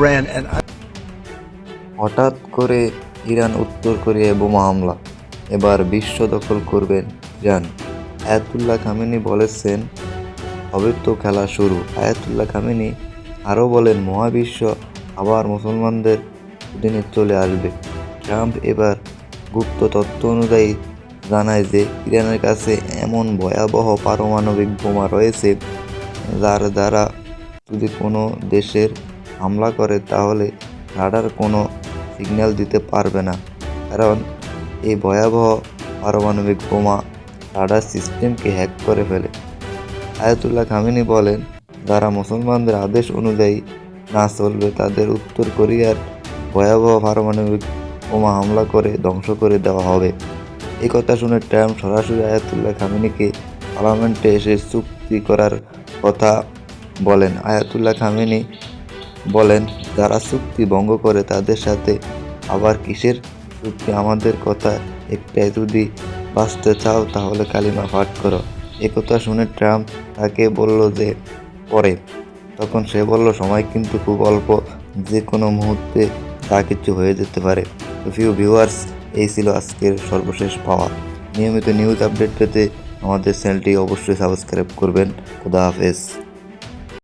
Iran, and হঠাৎ করে Iran উত্তর কোরিয়ায় বোমা হামলা। এবার বিশ্ব দখল করবেন ইরান। আয়াতুল্লাহ খামেনি বলেছেন হবে তো খেলা শুরু। আয়াতুল্লাহ খামেনি আরও বলেন মহাবিশ্ব আবার মুসলমানদের অধীনে চলে আসবে। ট্রাম্প এবার গুপ্ত তথ্য অনুযায়ী জানায় যে ইরানের কাছে এমন ভয়াবহ পারমাণবিক বোমা রয়েছে যার দ্বারা যদি কোনো দেশের হামলা করে তাহলে রাডার কোনো সিগন্যাল দিতে পারবে না। কারণ এই ভয়াবহ পারমাণবিক বোমা রাডার সিস্টেমকে হ্যাক করে ফেলে। আয়াতুল্লাহ খামিনি বলেন, যারা মুসলমানদের আদেশ অনুযায়ী না চলবে, তাদের উত্তর কোরিয়ার ভয়াবহ পারমাণবিক বোমা হামলা করে ধ্বংস করে দেওয়া হবে। এই কথা শুনে ট্রাম্প সরাসরি আয়াতুল্লাহ খামিনিকে পার্লামেন্টে এসে চুক্তি করার কথা বলেন। আয়াতুল্লাহ খামিনি বলেন, যারা চুক্তি ভঙ্গ করে তাদের সাথে আবার কিসের চুক্তি? আমাদের কথা একটাই, যদি বাঁচতে চাও তাহলে কালিমা পাঠ করো। একথা শুনে ট্রাম্প তাকে বলল যে, পরে। তখন সে বলল, সময় কিন্তু খুব অল্প যে কোনো মুহূর্তে তা কিছু হয়ে যেতে পারে। ফিউ ভিউয়ার্স এই ছিল আজকের সর্বশেষ পাওয়া। নিয়মিত নিউজ আপডেট পেতে আমাদের চ্যানেলটি অবশ্যই সাবস্ক্রাইব করবেন। খুদা হাফেজ।